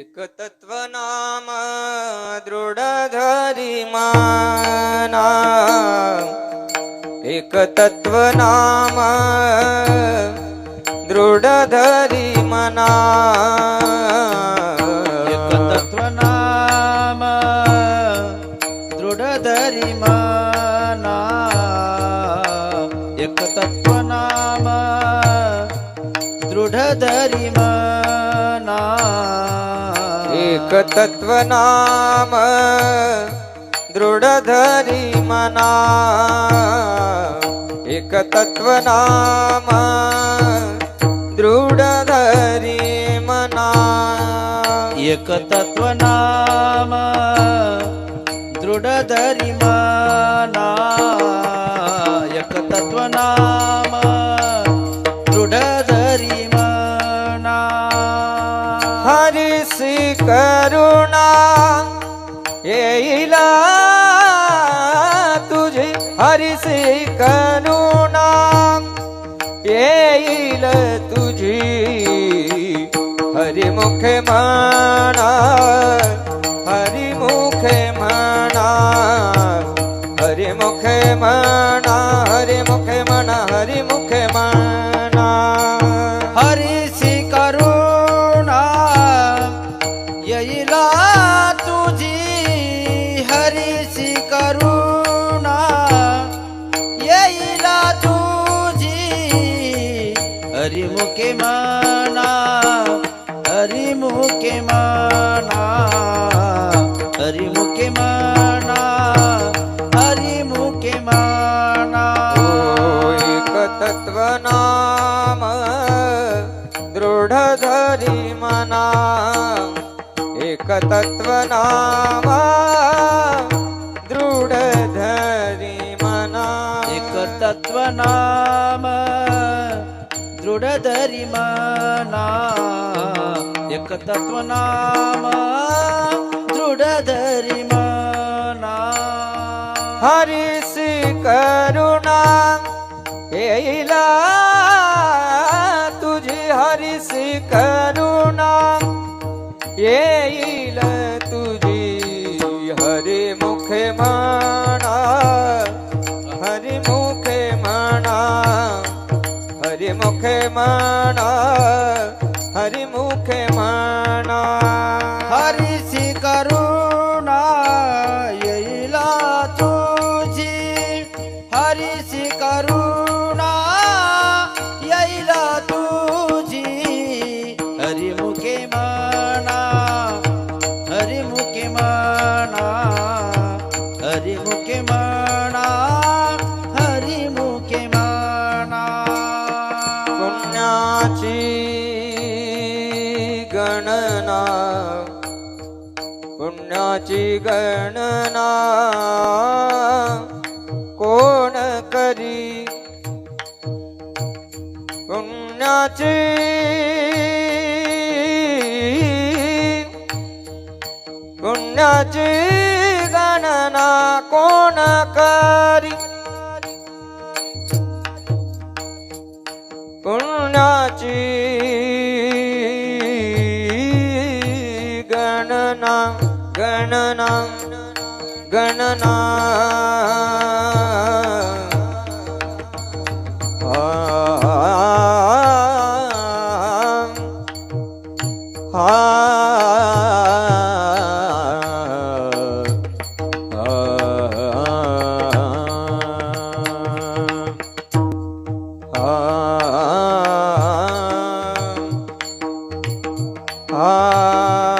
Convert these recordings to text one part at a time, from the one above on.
एक नाम दृढ धरी माना एक नाम दृढ धरी मना एक नाम दृढ मना एक तत्वनाम दृढ मना एक तत्व नाम दृढधरी मना। एक तत्व नाम दृढधरी मना। एक तत्वनाम दृढ मना। एक तत्वनाम करुणा येईला तुझी हरिसी करुणा येईल तुझी हरिमुखे म्हणा माना हरिमुखे माना हरिमुखे माना हरिमुखे माना। एक तत्व नाम दृढ धरी मना। एक तत्व नाम दृढ धरी मना। एक तत्वनाम दृढ धरी मना एक तत्वनाम दृढ धरी मना हरिसी करुणा येईला तुझी हरिसी करुणा येईल तुझी हरिमुखे म्हणा हरिमुखे म्हणा हरिमुखे म्हणा हरिसी करुणा येईला तुझी। हरिसी करुणा येईला तुझी। हरिमुखे म्हणा हरिमुखे म्हणा हरिमुखे पुण्याची गणना कोण करी? पुण्याची पुण्याची गणना कोण करी? पुण्याची गणना। गणना गणना। हा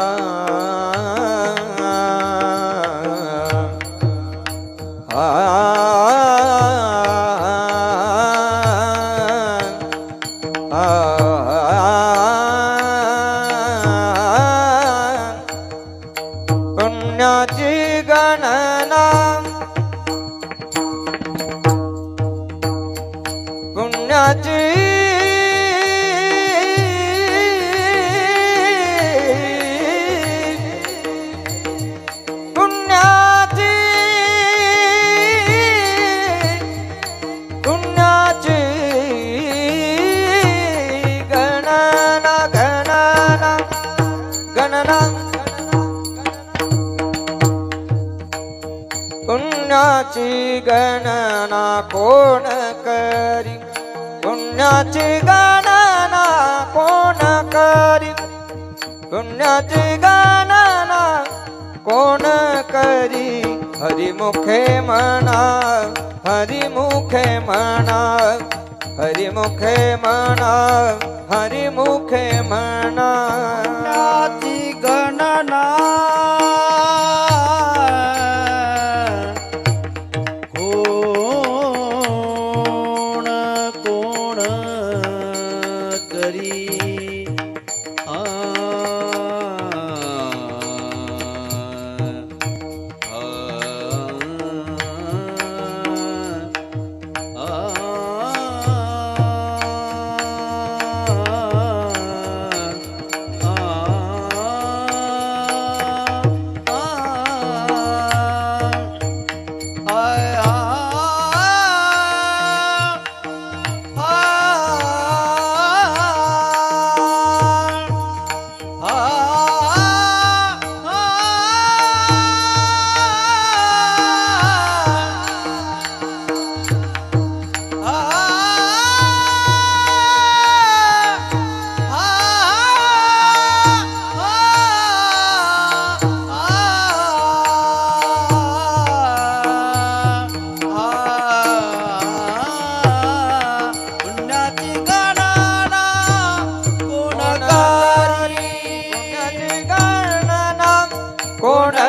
पुण्याची गणना कोण करी? पुण्याची गणना कोण करी? पुण्याची गणना कोण करी? हरिमुखे म्हणा हरिमुखे म्हणा हरिमुखे म्हणा हरिमुखे म्हणा. गणना गणना कोण